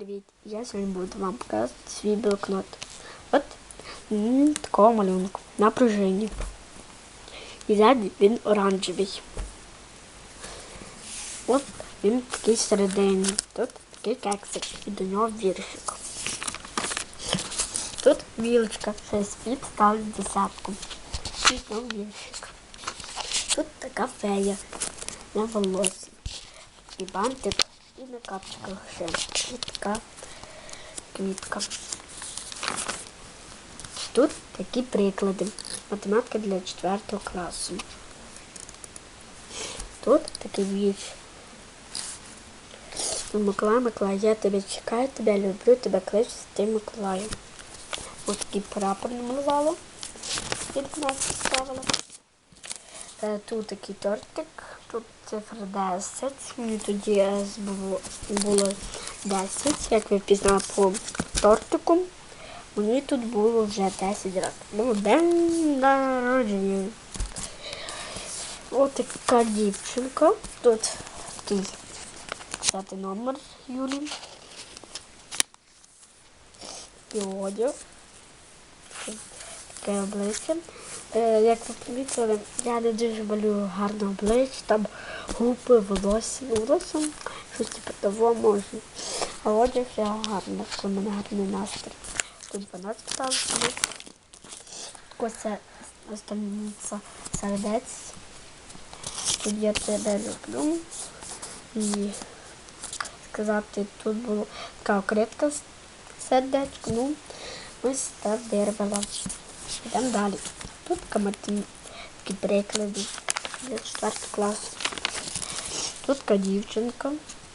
Привіт! Я сьогодні буду вам показувати свій блокнот. От такого малюнку на пружині. І ззаді він оранжевий. От він такий середині. Тут такий кексик і до нього віршик. Тут вілочка, ще світ ставить десятку. І знову віршик. Тут така фея на волосі. І бантик, і на капчиках ще. І така квітка. Тут такі приклади. Математика для 4 класу. Тут такий вірш. Миколай, Миколай, я тебе чекаю, тебе люблю, тебе кличу ти Миколаю. Ось такий прапор намалювала. Е, Тут такий тортик, тут цифра 10. Мені тоді було, було 10, як ви пізнали по тортику. Мені тут було вже 10 років. Ну, день народження. Ось така дівчинка. Тут такий п'ятий номер Юлі. І одяг. Таке обличчя. Е, як ви помітили, я не дуже малюю гарне обличчя, там губи, волосся. Ну, волосся щось типу того можна. А одяг я гарно, в мене гарний настрій. Тут 12 ставлю. Ось це останніця сердець. Тут я тебе люблю. І сказати, тут була така окритка сердечко. Ну, ось так дервала. Йдемо далі. Тут такі приклади для 4 класу. Тут дівчинка.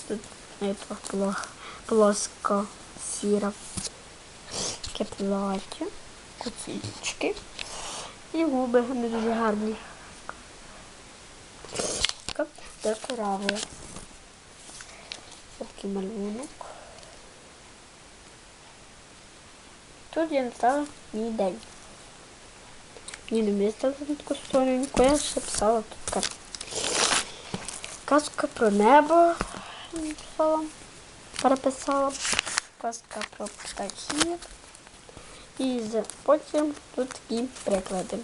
Тут плоска сіра. Таке плаття, куцічки. І губи не дуже гарні. Така декоравія. Такий малюнок. Тут я написала мій день. Мені не на таку сторінку, я ще писала тут казка про небо. Написала, переписала. Казка про птахів. І потім тут такі приклади.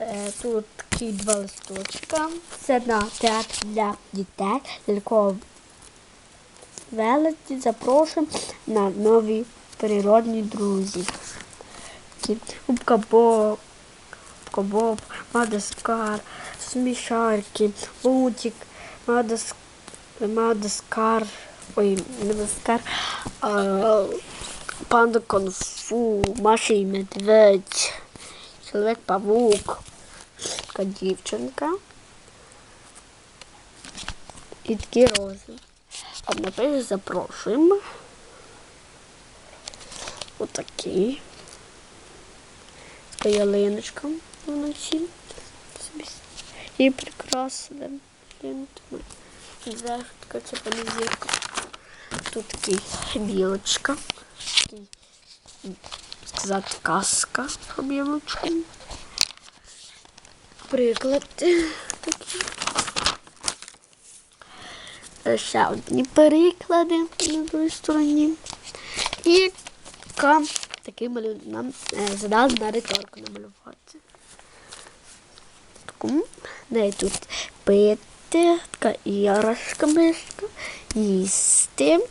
Е, Тут такі два листочка. Це на театр для дітей. Ляльково велеті запрошуємо на нові природні друзі. Такі Губка Боб, Губка Боб, Мадаскар, Смішарки, Лутик, Мадас, Мадаскар, ой, Мадаскар, а, Панда Конфу, Маша і Медведь, Чоловік-павук, така дівчинка. І такі рози. А наприклад, запрошуємо. Отакі. Така ялиночка вночі. І прикрасили. Зеркальце це понеділка. Тут такий білочка. Такий, сказати, казка про білочку. Приклад такі. Ще одні переклади на другій стороні. І така, такий малюнок нам е, задали на риторку намалювати. Неї тут пити, така іграшка мишка, їсти.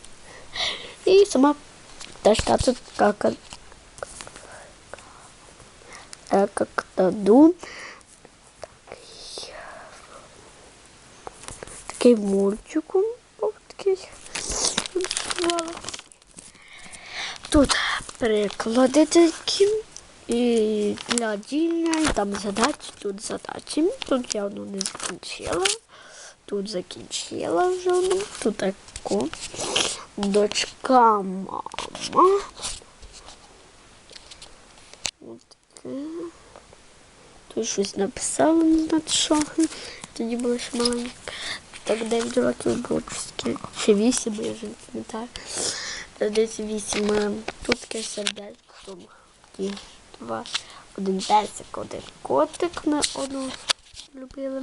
І сама теж та тут как, е, как таду. Такий такий. відбувала. Тут приклади такі. І для дільня, і там задачі, тут задачі. Тут я одну не закінчила. Тут закінчила вже одну. Тут таку. Дочка мама. Ось таке. Тут щось написала, не знаю. Тоді було ще маленька. Так 9 років було. Чи 8, я вже не пам'ятаю. Десь 8. е, Тут таке сердечко. Два. Один песик, один котик. Ми одного любили.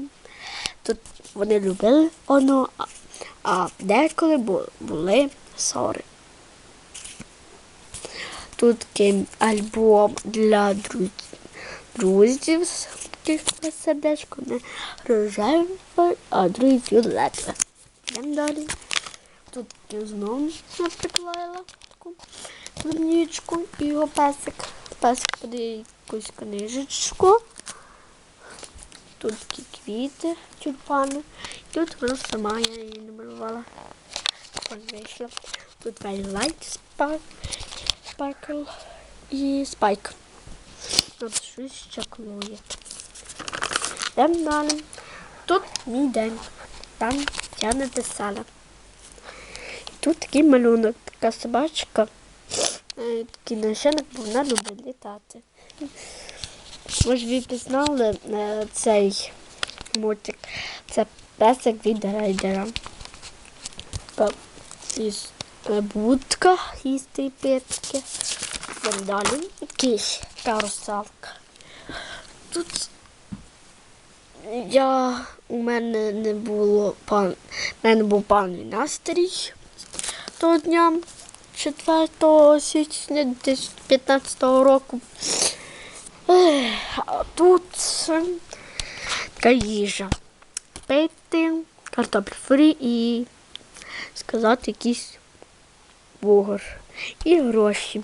Тут вони любили одного, а а деколи бу- були ссори. Тут такий альбом для друз- друзів з не рожеве, а другий фіолетове. Йдемо далі. Таки знову я приклеїла таку клубничку і його песик. Песик подає якусь книжечку. Тут такі квіти, тюльпани. І тут вона сама, я її намалювала. Ось вийшла. Тут Spark, Sparkle і Spike. Тут щось чаклує. Йдемо далі. Тут мій день. Там я написала. Тут такий малюнок, така собачка. Е, Такий нащеник, бо вона любить літати. Ж ви пізнали е, цей мультик. Це песик від рейдера. Та Із е, будка їсти петки. Далі. Якийсь карусалка. Тут я у мене не було пан. У мене був панний настрій дня 4 січня 2015 року. А тут така їжа. Пити, картоплю фрі і сказати якийсь бугор. І гроші.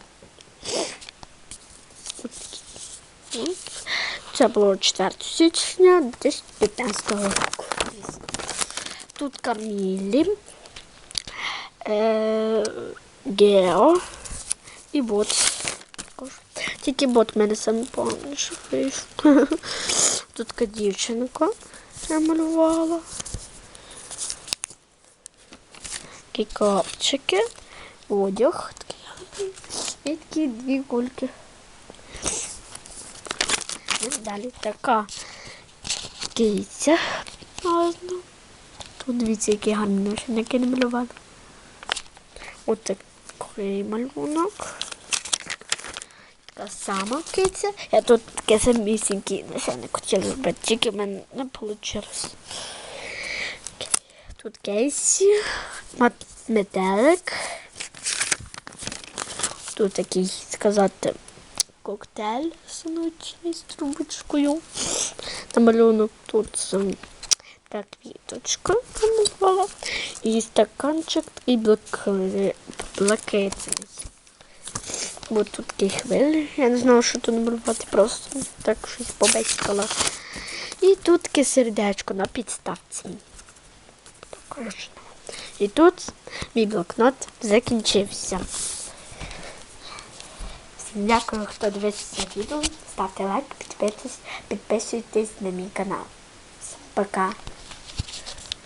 Це було 4 січня 2015 року. Тут Камілі, е, Гео і бот. Тільки бот мене саме повніше. Тут така дівчинка я малювала. Такі капчики, одяг такий. І такі дві кульки. І далі така киця. Тут дивіться, які гарні нашинки намалювали. Ось такий малюнок. Така сама киця. Я тут таке самісінький нашийник хотіла зробити, тільки в мене не вийшло. Тут кейсі, метелик. Тут такий, сказати, коктейль сонячний з трубочкою. Малюнок тут ем, та квіточка намалювала. І стаканчик і блаки- блакитний. Бо тут такі хвилі. Я не знала, що тут намалювати, просто так щось побачила. І тут таке сердечко на підставці. І тут мій блокнот закінчився. Всім дякую, хто дивився відео. Ставте лайк, підписуйтесь, підписуйтесь на мій канал. Пока.